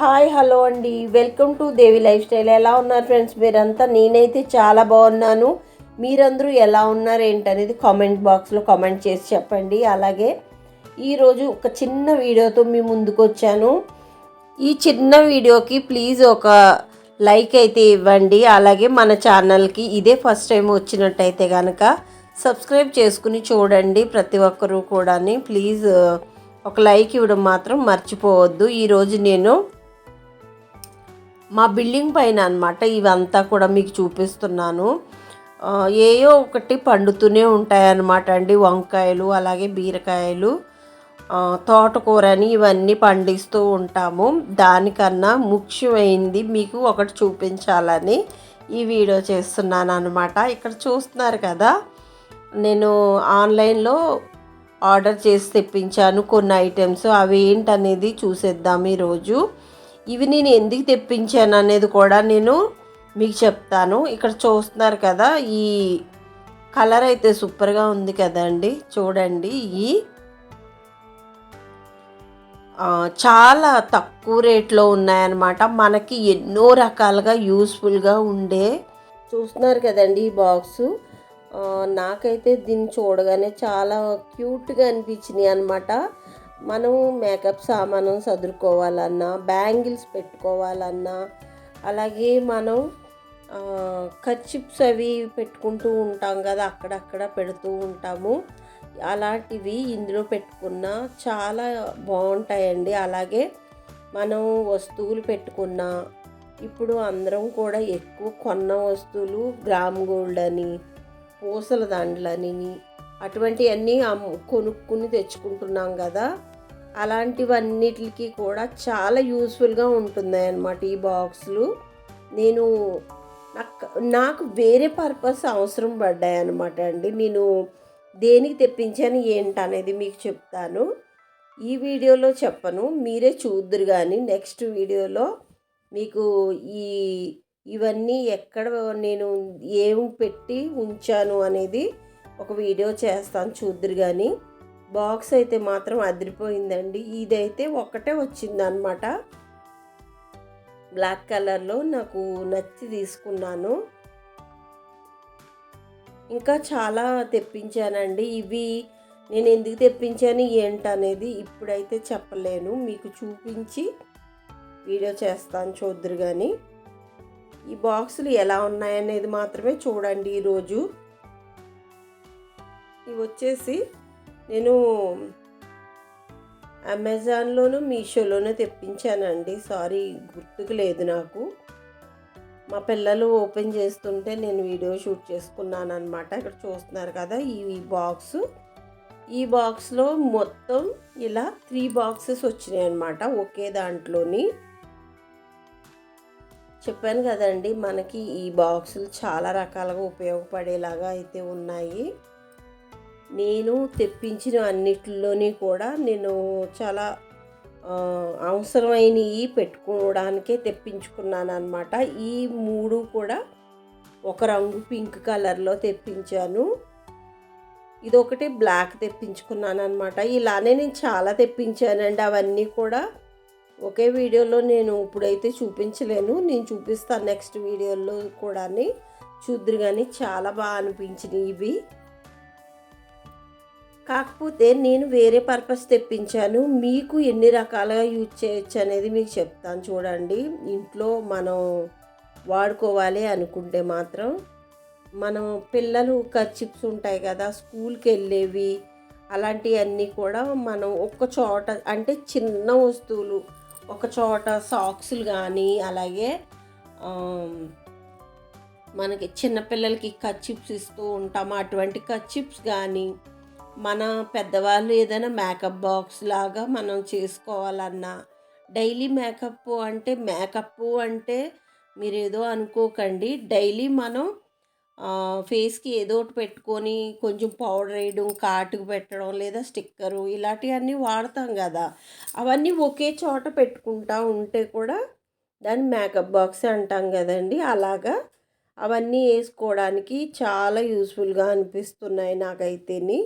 Hi hello అండి. Welcome to Devi lifestyle. ఎలా ఉన్నారు ఫ్రెండ్స్? మీరంతా నేనైతే చాలా బాగున్నాను. మీరందరూ ఎలా ఉన్నారు ఏంటనేది కామెంట్ బాక్స్లో కామెంట్ చేసి చెప్పండి. అలాగే ఈరోజు ఒక చిన్న వీడియోతో మీ ముందుకు వచ్చాను. ఈ చిన్న వీడియోకి ప్లీజ్ ఒక లైక్ అయితే ఇవ్వండి. అలాగే మన ఛానల్కి ఇదే ఫస్ట్ టైం వచ్చినట్టయితే కనుక సబ్స్క్రైబ్ చేసుకుని చూడండి ప్రతి ఒక్కరూ కూడా ప్లీజ్ ఒక లైక్ ఇవ్వడం మాత్రం మర్చిపోవద్దు. ఈరోజు నేను మా బిల్డింగ్ పైన అనమాట ఇవంతా కూడా మీకు చూపిస్తున్నాను. ఏయో ఒకటి పండుతూనే ఉంటాయన్నమాట అండి. వంకాయలు అలాగే బీరకాయలు తోటకూరని ఇవన్నీ పండిస్తూ ఉంటాము. దానికన్నా ముఖ్యమైంది మీకు ఒకటి చూపించాలని ఈ వీడియో చేస్తున్నాను అనమాట ఇక్కడ చూస్తున్నారు కదా నేను ఆన్లైన్లో ఆర్డర్ చేసి తెప్పించాను. కొన్ని ఐటమ్స్ అవి ఏంటనేది చూసేద్దాం ఈరోజు. ఇవి నేను ఎందుకు తెప్పించాను అనేది కూడా నేను మీకు చెప్తాను. ఇక్కడ చూస్తున్నారు కదా ఈ కలర్ అయితే సూపర్గా ఉంది కదండి. చూడండి ఈ చాలా తక్కువ రేట్లో ఉన్నాయన్నమాట. మనకి ఎన్నో రకాలుగా యూస్ఫుల్గా ఉండే. చూస్తున్నారు కదండి ఈ బాక్సు. నాకైతే దీన్ని చూడగానే చాలా క్యూట్గా అనిపించినాయి అనమాట మనం మేకప్ సామాను సదురుకోవాలన్నా బ్యాంగిల్స్ పెట్టుకోవాలన్నా అలాగే మనం కర్చిప్స్ అవి పెట్టుకుంటూ ఉంటాం కదా అక్కడక్కడ పెడుతూ ఉంటాము. అలాంటివి ఇందులో పెట్టుకున్న చాలా బాగుంటాయండి. అలాగే మనం వస్తువులు పెట్టుకున్న ఇప్పుడు అందరం కూడా ఎక్కువ కొన్న వస్తువులు గ్రామ్ గోల్డ్ అని పూసల దండలని అటువంటివన్నీ కొనుక్కుని తెచ్చుకుంటున్నాం కదా. అలాంటివన్నిటికి కూడా చాలా యూస్ఫుల్గా ఉంటున్నాయి అన్నమాట ఈ బాక్సులు. నేను నాకు నాకు వేరే పర్పస్ అవసరం పడ్డాయి అనమాట అండి. నేను దేనికి తెప్పించాను ఏంటనేది మీకు చెప్తాను. ఈ వీడియోలో చెప్పను మీరే చూద్దరు కానీ నెక్స్ట్ వీడియోలో మీకు ఈ ఇవన్నీ ఎక్కడ నేను ఏం పెట్టి ఉంచాను అనేది ఒక వీడియో చేస్తాను చూద్దరు కానీ బాక్స్ అయితే మాత్రం అదిరిపోయిందండి. ఇదైతే ఒక్కటే వచ్చిందనమాట బ్లాక్ కలర్లో నాకు నచ్చి తీసుకున్నాను. ఇంకా చాలా తెప్పించానండి. ఇవి నేను ఎందుకు తెప్పించాను ఏంటనేది ఇప్పుడైతే చెప్పలేను. మీకు చూపించి వీడియో చేస్తాను చూద్దరు కానీ ఈ బాక్సులు ఎలా ఉన్నాయనేది మాత్రమే చూడండి ఈరోజు. ఇవి వచ్చేసి నేను అమెజాన్లోనూ మీషోలోనూ తెప్పించానండి. సారీ గుర్తుకు లేదు నాకు. మా పిల్లలు ఓపెన్ చేస్తుంటే నేను వీడియో షూట్ చేసుకున్నాను అనమాట ఇక్కడ చూస్తున్నారు కదా ఈ బాక్స్. ఈ బాక్స్లో మొత్తం ఇలా త్రీ బాక్సెస్ వచ్చినాయి అనమాట ఒకే దాంట్లోని. చెప్పాను కదండి మనకి ఈ బాక్సులు చాలా రకాలుగా ఉపయోగపడేలాగా అయితే ఉన్నాయి. నేను తెప్పించిన అన్నిటిలోని కూడా నేను చాలా అవసరమైనవి పెట్టుకోవడానికే తెప్పించుకున్నాను అనమాట ఈ మూడు కూడా ఒక రంగు పింక్ కలర్లో తెప్పించాను. ఇదొకటి బ్లాక్ తెప్పించుకున్నాను అనమాట ఇలానే నేను చాలా తెప్పించానండి. అవన్నీ కూడా ఒకే వీడియోలో నేను ఇప్పుడైతే చూపించలేను. నేను చూపిస్తాను నెక్స్ట్ వీడియోలో కూడా చూద్దరు కానీ చాలా బాగా అనిపించినాయి ఇవి. కాకపోతే నేను వేరే పర్పస్ తెప్పించాను. మీకు ఎన్ని రకాలుగా యూజ్ చేయొచ్చు అనేది మీకు చెప్తాను చూడండి. ఇంట్లో మనం వాడుకోవాలి అనుకుంటే మాత్రం మనం పిల్లలు చిప్స్ ఉంటాయి కదా స్కూల్కి వెళ్ళేవి అలాంటివన్నీ కూడా మనం ఒక్క చోట అంటే చిన్న వస్తువులు ఒక చోట సాక్స్లు కానీ అలాగే మనకి చిన్నపిల్లలకి కచ్చిప్స్ ఇస్తూ ఉంటాము. అటువంటి కచ్చిప్స్ కానీ మన పెద్దవాళ్ళు ఏదైనా మేకప్ బాక్స్ లాగా మనం చేసుకోవాలన్నా డైలీ మేకప్ అంటే మేకప్ అంటే మీరు ఏదో అనుకోకండి. డైలీ మనం ఫేస్కి ఏదో ఒకటి పెట్టుకొని కొంచెం పౌడర్ వేయడం కాటుకు పెట్టడం లేదా స్టిక్కరు ఇలాంటివన్నీ వాడతాం కదా. అవన్నీ ఒకే చోట పెట్టుకుంటా ఉంటే కూడా దాన్ని మేకప్ బాక్స్ అంటాం కదండి. అలాగా అవన్నీ వేసుకోవడానికి చాలా యూస్ఫుల్గా అనిపిస్తున్నాయి నాకైతేని.